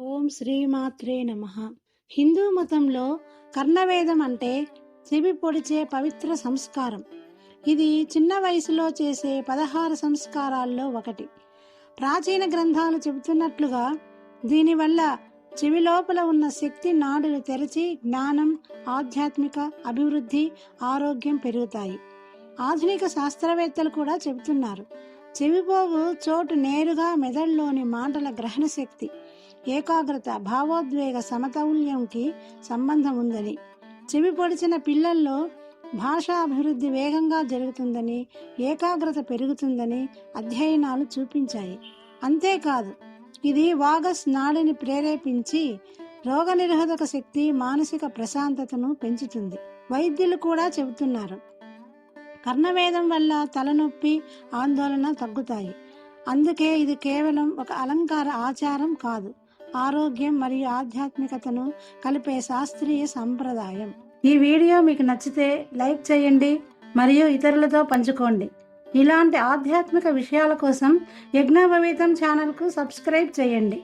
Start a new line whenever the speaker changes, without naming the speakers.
ఓం శ్రీమాత్రే నమ. హిందూ మతంలో కర్ణవేదం అంటే చెవి పొడిచే పవిత్ర సంస్కారం. ఇది చిన్న వయసులో చేసే పదహారు సంస్కారాల్లో ఒకటి. ప్రాచీన గ్రంథాలు చెబుతున్నట్లుగా దీనివల్ల చెవి లోపల ఉన్న శక్తి నాడులు తెరచి జ్ఞానం ఆధ్యాత్మిక అభివృద్ధి ఆరోగ్యం పెరుగుతాయి. ఆధునిక శాస్త్రవేత్తలు కూడా చెబుతున్నారు. చెవిపోగు చోటు నేరుగా మెదడులోని మాటల గ్రహణ శక్తి ఏకాగ్రత భావోద్వేగ సమతౌల్యంకి సంబంధం ఉందని చెవి పొడిచిన పిల్లల్లో భాషా అభివృద్ధి వేగంగా జరుగుతుందని ఏకాగ్రత పెరుగుతుందని అధ్యయనాలు చూపించాయి. అంతేకాదు ఇది వాగస్ నాడిని ప్రేరేపించి రోగనిరోధక శక్తి మానసిక ప్రశాంతతను పెంచుతుంది. వైద్యులు కూడా చెబుతున్నారు. కర్ణవేదం వల్ల తలనొప్పి ఆందోళన తగ్గుతాయి. అందుకే ఇది కేవలం ఒక అలంకార ఆచారం కాదు. ఆరోగ్యం మరియు ఆధ్యాత్మికతను కలిపే శాస్త్రీయ సంప్రదాయం. ఈ వీడియో మీకు నచ్చితే లైక్ చేయండి మరియు ఇతరులతో పంచుకోండి. ఇలాంటి ఆధ్యాత్మిక విషయాల కోసం యజ్ఞోపవీతం ఛానల్కు సబ్స్క్రైబ్ చేయండి.